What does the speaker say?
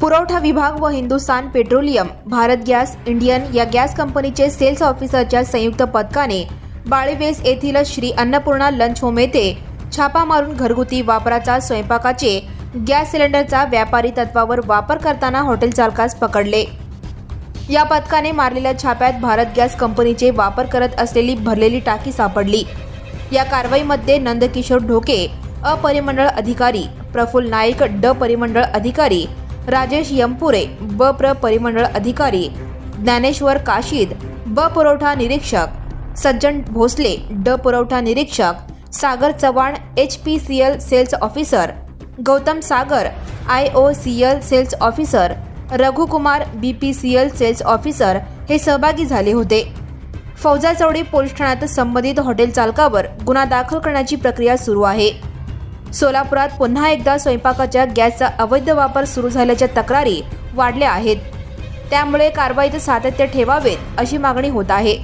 पुरवठा विभाग व Hindustan petroleum Bharat gas Indian या गॅस कंपनीचे सेल्स ऑफिसरच्या संयुक्त पथकाने बाळेवेस येथील श्री अन्नपूर्णा लंच होम येथे छापा मारून घरगुती वापराचा स्वयंपाकाचे गॅस सिलेंडरचा व्यापारी तत्वावर वापर करताना हॉटेल चालकास पकडले. या पथकाने मारलेल्या छाप्यात भारत गॅस कंपनीचे वापर करत असलेली भरलेली टाकी सापडली. या कारवाईमध्ये नंदकिशोर ढोके अपरिमंडळ अधिकारी प्रफुल्ल नाईक ड परिमंडळ अधिकारी राजेश यमपुरे ब प्र परिमंडळ अधिकारी ज्ञानेश्वर काशीद ब पुरवठा निरीक्षक सज्जन भोसले ड पुरवठा निरीक्षक Sagar Chavan H P C L sales officer Gautam Sagar I O C L sales officer Raghukumar B P C L sales officer हे सहभागी झाले होते. फौजा चौडी पोलीस ठाण्यात संबंधित हॉटेल चालकावर गुन्हा दाखल करण्याची प्रक्रिया सुरू आहे. सोलापुरात पुन्हा एकदा स्वयंपाकाच्या गॅसचा अवैध वापर सुरू झाल्याच्या तक्रारी वाढल्या आहेत. त्यामुळे कारवाईत सातत्य ठेवावेत अशी मागणी होत आहे.